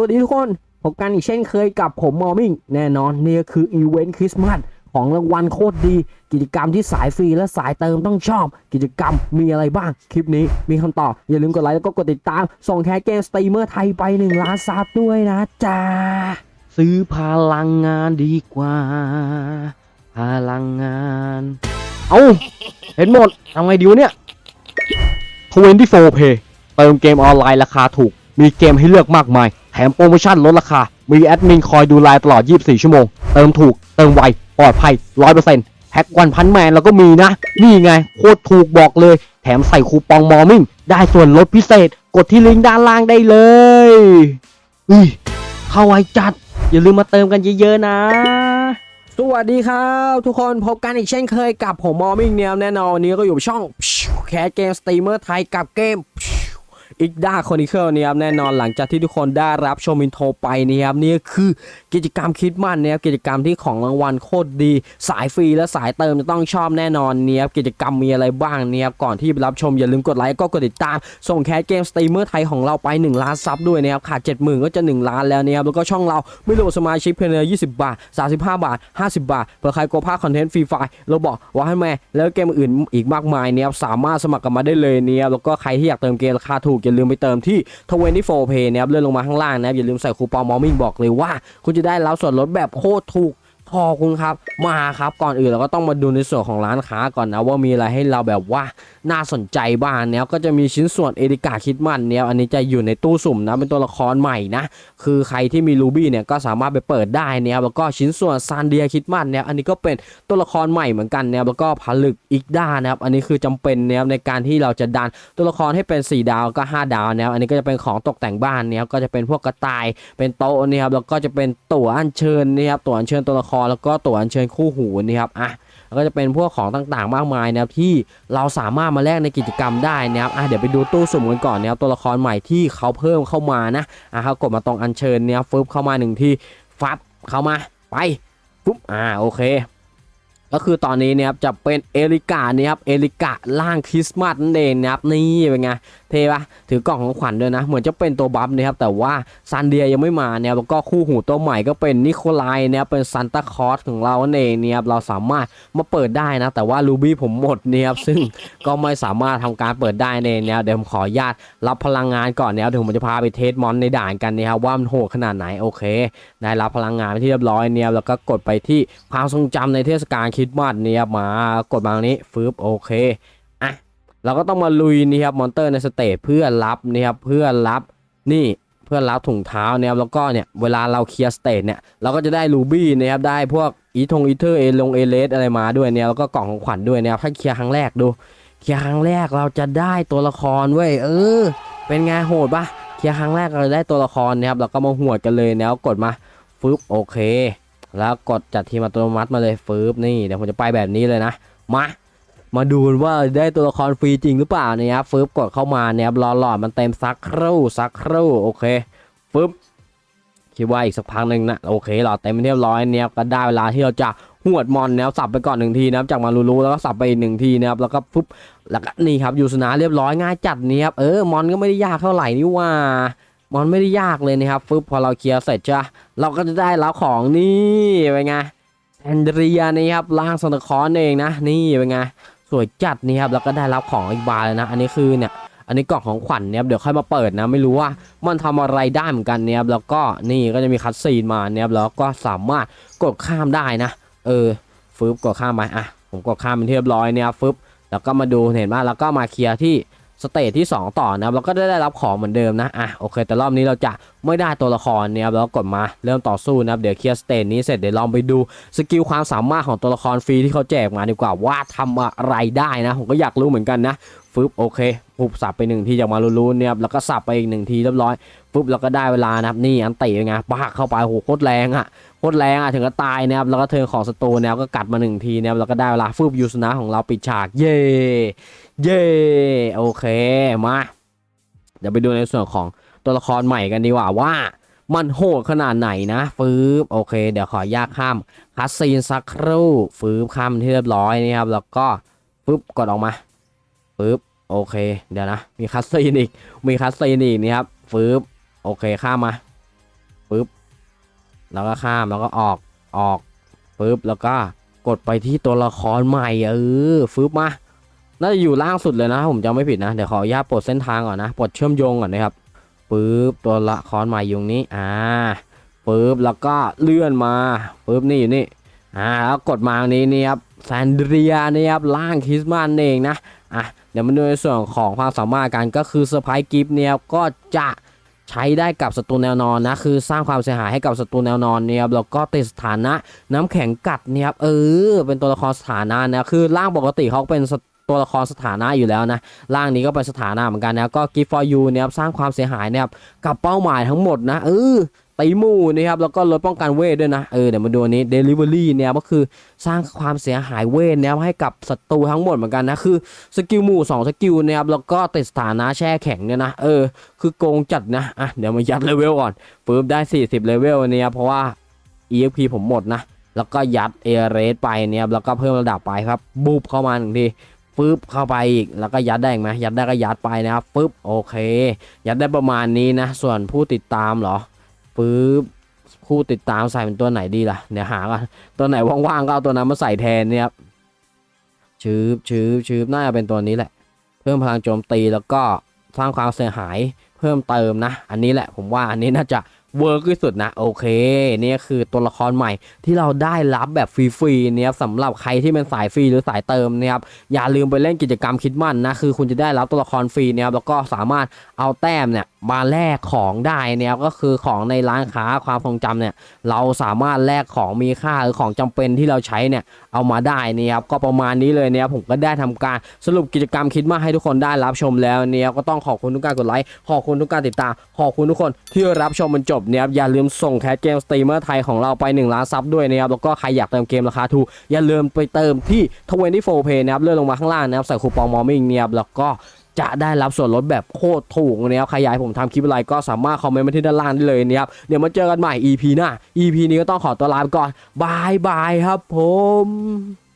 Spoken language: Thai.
สวัสดีทุกคนพบกันอีกเช่นเคยกับผมมอมิงแน่นอนนี่ก็คืออีเวนต์คริสต์มาสของรางวัลโคตรดี กิจกรรมที่สายฟรีและสายเติมต้องชอบ กิจกรรมมีอะไรบ้าง คลิปนี้มีคำตอบ อย่าลืมกดไลค์แล้วก็กดติดตาม ส่งแค่เกมสตรีมเมอร์ไทยไป1ล้านซับด้วยนะจ๊ะซื้อพลังงานดีกว่า พลังงาน เอาเห็นหมดทำไงดีวะเนี่ย24 Pay เติมเกมออนไลน์ราคาถูก มีเกมให้เลือกมากมาย แถมโปรโมชั่นลดราคา มีแอดมินคอยดูแลตลอด 24 ชั่วโมง เติมถูก เติมไว ปลอดภัย 100%แพ็กวันพันแมนเราก็มีนะ นี่ไง โคตรถูกบอกเลย แถมใส่คูปองมอร์มิ่ง ได้ส่วนลดพิเศษ กดที่ลิงก์ด้านล่างได้เลยอุ้ยเข้าไวจัด อย่าลืมมาเติมกันเยอะๆนะสวัสดีครับทุกคนพบกันอีกเช่นเคยกับผมมอมิงเนียแน่นอนวันนี้ก็อยู่ช่องแคสเกมสตรีมเมอร์ไทยกับเกม อีกด้าคอนิเคิลเนี่ยครับแน่นอนหลังจากที่ทุกคนได้รับชมอินโทรไปเนี่ยครับนี่คือกิจกรรมคิดมันเนี่ยครับกิจกรรมที่ของรางวัลโคตรดี สายฟรีและสายเติมจะต้องชอบแน่นอนเนี่ยครับกิจกรรมมีอะไรบ้างเนี่ยครับก่อนที่รับชมอย่าลืมกดไลค์ก็กดติดตาม ส่งแคสเกมสตรีมเมอร์ไทยของเราไป 1 ล้านซับด้วยนะครับขาด70,000 ก็จะ 1 ล้านแล้วเนี่ยครับแล้วก็ช่องเราไม่รวมสมาชิกเพียงเลย20 บาท 35 บาท 50 บาทเผื่อใครกลัวพลาดคอนเทนต์ฟรีไฟเราบอกว่าให้แม่แล้วเกมอื่นอีกมากมายเนี่ยครับสามารถสมัครกันมาได้เลยเนี่ยครับแล้วก็ใครที่อยากเติมเกมราคาถูกอย่าลืมไปเติมที่24 Pay นะครับเลื่อนลงมาข้างล่างนะครับอย่าลืมใส่คูปองมอมิงบอกเลยว่า คุณจะได้รับส่วนลดแบบโคตรถูก พอคุณครับมาครับก่อนอื่นเราก็ต้องมาดูในส่วนของร้านค้าก่อนนะว่ามีอะไรให้เราแบบว่าน่าสนใจบ้างเนี่ยก็จะมีชิ้นส่วนเอริกาคิดมันเนี่ยอันนี้จะอยู่ในตู้สุ่มนะเป็นตัวละครใหม่นะคือใครที่มีรูบี้เนี่ยก็สามารถไปเปิดได้เนี่ยแล้วก็ชิ้นส่วนซานเดียคิดมันเนี่ยอันนี้ก็เป็นตัวละครใหม่เหมือนกันเนี่ยแล้วก็ผลึกอีกด้านนะครับอันนี้คือจำเป็นเนี่ยในการที่เราจะดันตัวละครให้เป็น 4 ดาวก็ 5 ดาวเนะครับอันนี้ก็จะเป็นของตกแต่งบ้านเนี่ยก็จะเป็นพวกกระต่ายเป็นโต๊ะนี่ครับแล้วก็จะเป็นตั๋วอัญเชิญนี่ครับตั๋วอัญเชิญตัวละครแล้วก็ตั๋วอัญเชิญคู่หูนี่ครับอะก็จะเป็นพวกของต่างๆ มากมายนะครับที่เราสามารถมาแลกในกิจกรรมได้นะครับอะเดี๋ยวไปดูตู้สุ่มกันก่อนนะครับตัวละครใหม่ที่เขาเพิ่มเข้ามานะอะเขากดมาตรงอัญเชิญเนี่ยฟึบเข้ามาหนึ่งที่ฟับเข้ามาไปปุ๊บอ่าโอเค ก็คือตอนนี้เนี่ยครับจะเป็นเอริกาเนี่ยครับเอริกาล่างคริสต์มาสนั่นเองนะครับนี่เป็นไงเท่ปะถือกล่องของขวัญด้วยนะ เหมือนจะเป็นตัวบัฟนะครับแต่ว่าซันเดียยังไม่มาเนี่ยแล้วก็คู่หูตัวใหม่ก็เป็นนิโคลายเนะครับเป็นซันตาคลอสของเราเองเนี่ยครับเราสามารถมาเปิดได้นะ แต่ว่ารูบี้ผมหมดเนี่ยครับซึ่งก็ไม่สามารถทำการเปิดได้เองเนี่ยเดี๋ยวผมขออนุญาตรับพลังงานก่อนเนี่ยเดี๋ยวผมจะพาไปเทสมอนในด่านกันนะครับว่ามันโหดขนาดไหนโอเค ได้รับพลังงานไปที่เรียบร้อยเนี่ยแล้วก็กดไปที่ความทรงจำในเทศกาลคิดมาสเนี่ยมากดมาตรงนี้ฟืบโอเคอะเราก็ต้องมาลุยนี่ครับมอนเตอร์ในสเตจเพื่อรับนี่ครับเพื่อรับนี่เพื่อรับถุงเท้าเนี่ยแล้วก็เนี่ยเวลาเราเคลียร์สเตจเนี่ยเราก็จะได้รูบี้นะครับได้พวกอีทงอีเทอร์เอลงเอเลสอะไรมาด้วยเนี่ยแล้วก็กล่องของขวัญด้วยนะครับถ้าเคลียร์ครั้งแรกดู เคลียร์ครั้งแรกเราจะได้ตัวละครเว้ยเออ เป็นไงโหดปะเคลียร์ครั้งแรกเราได้ตัวละครนะครับเราก็มาหวดกันเลยแล้วกดมาฟึบโอเค แล้วกดจัดทีมอัตโนมัติมาเลยฟึบนี่เดี๋ยวผมจะไปแบบนี้เลยนะ มามาดูกันว่าได้ตัวละครฟรีจริงหรือเปล่าเนี่ยครับฟึบกดเข้ามาเนี่ยครับรอหลอดมันเต็มสักครู่สักครู่โอเคฟึบคิดว่าอีกสักพักหนึ่งนะโอเคหลอดเต็มเรียบร้อยเนี่ยครับก็ได้เวลาที่เราจะหวดมอนนะครับสับไปก่อนหนึ่งทีนะครับจากมารูรูแล้วก็สับไปอีกหนึ่งทีนะครับแล้วก็ฟึบแล้วก็นี่ครับยูสนาเรียบร้อยง่ายจัดนี่ครับเออมอนก็ไม่ได้ยากเท่าไหร่นี่ว่า มอนไม่ได้ยากเลยนะครับฟึบพอเราเคลียร์เสร็จจ้ะเราก็จะได้รับของนี่เป็นไงแอนเดรียนี่ครับล่างซันตาคอนเองนะนี่เป็นไงสวยจัดนี่ครับแล้วก็ได้รับของอีกบานเลยนะ อันนี้คือเนี่ยอันนี้กล่องของขวัญเนี่ยครับเดี๋ยวค่อยมาเปิดนะ ไม่รู้ว่ามันทำอะไรได้เหมือนกันเนี่ยครับแล้วก็นี่ก็จะมีคัตซีนมาเนี่ยครับแล้วก็สามารถกดข้ามได้นะ เออฟึบกดข้ามไปอะผมกดข้ามเป็นเรียบร้อยเนี่ยฟึบแล้วก็มาดูเห็นว่าแล้วก็มาเคลียร์ที่ สเตจที่ 2 ต่อนะครับเราก็ได้รับของเหมือนเดิมนะอะโอเค แต่รอบนี้เราจะไม่ได้ตัวละครเนี่ยครับแล้วกดมาเริ่มต่อสู้นะครับเดี๋ยวเคลียร์สเตจนี้เสร็จเดี๋ยวลองไปดูสกิลความสามารถของตัวละครฟรีที่เขาแจกมาดีกว่าว่าทำอะไรได้นะผมก็อยากรู้เหมือนกันนะฟึบโอเค ปุ๊บสับไปหนึ่งทีจากมาลูๆเนี่ยครับแล้วก็สับไปอีกหนึ่งทีเรียบร้อยปุ๊บแล้วก็ได้เวลานะครับนี่อันเป็นไงปากเข้าไปโหโคตรแรงอะโคตรแรงอะถึงก็ตายนะครับแล้วก็เทิร์นของศัตรูนะครับก็กัดมาหนึ่งทีนะครับแล้วก็ได้เวลาฟืบยูสนะของเราปิดฉากเย่เย่โอเคมาเดี๋ยวไปดูในส่วนของตัวละครใหม่กันดีกว่าว่ามันโหดขนาดไหนนะฟืบโอเค เดี๋ยวขอยากข้ามคัสซีนสักครู่ฟืบข้ามที่เรียบร้อยนะครับแล้วก็ฟืบกดออกมาฟืบ โอเค เดี๋ยวนะ มีคัสซีนอีก มีคัสซีนอีกนี่ครับฟืบโอเคข้ามมาปึ๊บแล้วก็ข้ามแล้วก็ออกออกปึ๊บแล้วก็กดไปที่ตัวละครใหม่เออฟึบมาน่าจะอยู่ล่างสุดเลยนะ ผมจำไม่ผิดนะเดี๋ยวขออนุญาตปลดเส้นทางก่อนนะปลดเชื่อมโยงก่อนนะครับปึ๊บตัวละครใหม่อยู่ตรงนี้อ่าปึ๊บแล้วก็เลื่อนมาปึ๊บนี่อยู่นี่อ่าแล้วกดมาตรงนี้นี่ครับแซนเดรียนี่ครับล่างคริสต์มาสเองนะอะ ดี๋ยวมาดูในส่วนของความสามารถกันก็คือเซอร์ไพรส์กิฟต์เนี่ยครับก็จะใช้ได้กับศัตรูแนวนอนนะคือสร้างความเสียหายให้กับศัตรูแนวนอนเนี่ยครับแล้วก็ติดสถานะน้ำแข็งกัดเนี่ยครับเออเป็นตัวละครสถานะนะคือร่างปกติเขาเป็นตัวละครสถานะอยู่แล้วนะร่างนี้ก็เป็นสถานะเหมือนกันนะก็ Gift for you เนี่ยครับสร้างความเสียหายเนี่ยครับกับเป้าหมายทั้งหมดนะเออ ตีหมู่นะครับแล้วก็ลดป้องกันเวทด้วยนะเออเดี๋ยวมาดูอันนี้ Delivery เนี่ยก็คือสร้างความเสียหายเวทเนี่ยให้กับศัตรูทั้งหมดเหมือนกันนะคือสกิลหมู่สองสกิลนี่ยครับแล้วก็ติดสถานะแช่แข็งเนี่ยนะเออคือโกงจัดนะอะเดี๋ยวมายัดเลเวลก่อนปึ๊บได้ 40เลเวลเนี่ยเพราะว่า EXP ผมหมดนะแล้วก็ยัดเอเรสไปเนี่ยแล้วก็เพิ่มระดับไปครับบุบเข้ามาหนึ่งทีปึ๊บเข้าไปอีกแล้วก็ยัดได้ไหมยัดได้ก็ยัดไปนะครับปึ๊บโอเค ยัดได้ประมาณนี้นะ ส่วนผู้ติดตามเหรอ ปึ๊บผู้ติดตามใส่เป็นตัวไหนดีล่ะเดี๋ยวหากันตัวไหนว่างๆก็เอาตัวนั้นมาใส่แทนเนี่ยครับชืบชืบชืบน่าจะเป็นตัวนี้แหละ เพิ่มพลังโจมตีแล้วก็สร้างความเสียหายเพิ่มเติมนะ อันนี้แหละผมว่าอันนี้น่าจะ เวิร์กที่สุดนะ โอเคนี่คือตัวละครใหม่ที่เราได้รับแบบฟรีๆเนี่ยสำหรับใครที่เป็นสายฟรีหรือสายเติมเนี่ยครับอย่าลืมไปเล่นกิจกรรมคิดมั่นนะคือคุณจะได้รับตัวละครฟรีเนี่ยครับแล้วก็สามารถเอาแต้มเนี่ยมาแลกของได้เนี่ยครับก็คือของในร้านค้าความทรงจำเนี่ยเราสามารถแลกของมีค่าหรือของจำเป็นที่เราใช้เนี่ยเอามาได้เนี่ยครับก็ประมาณนี้เลยเนี่ยครับผมก็ได้ทำการสรุปกิจกรรมคิดมาให้ทุกคนได้รับชมแล้วเนี่ยก็ต้องขอบคุณทุกการกดไลค์ขอบคุณทุกการติดตามขอบคุณทุกคนที่รับชมมันจบเนี่ยครับอย่าลืมส่งแคสเกมสตรีมเมอร์ไทยของเราไป1ล้านซับด้วยนะครับแล้วก็ใครอยากเติมเกมราคาถูกอย่าลืมไปเติมที่ 24 Pay นะครับเลื่อนลงมาข้างล่างนะครับใส่คูปองมอมิงเนี่ยครับแล้วก็จะได้รับส่วนลดแบบโคตรถูกนะครับใครอยากผมทำคลิปอะไรก็สามารถคอมเมนต์มาที่ด้านล่างได้เลยนะครับ เดี๋ยวมาเจอกันใหม่ EP หน้า EP นี้ก็ต้องขอตัวลาไปก่อนบายบายครับผม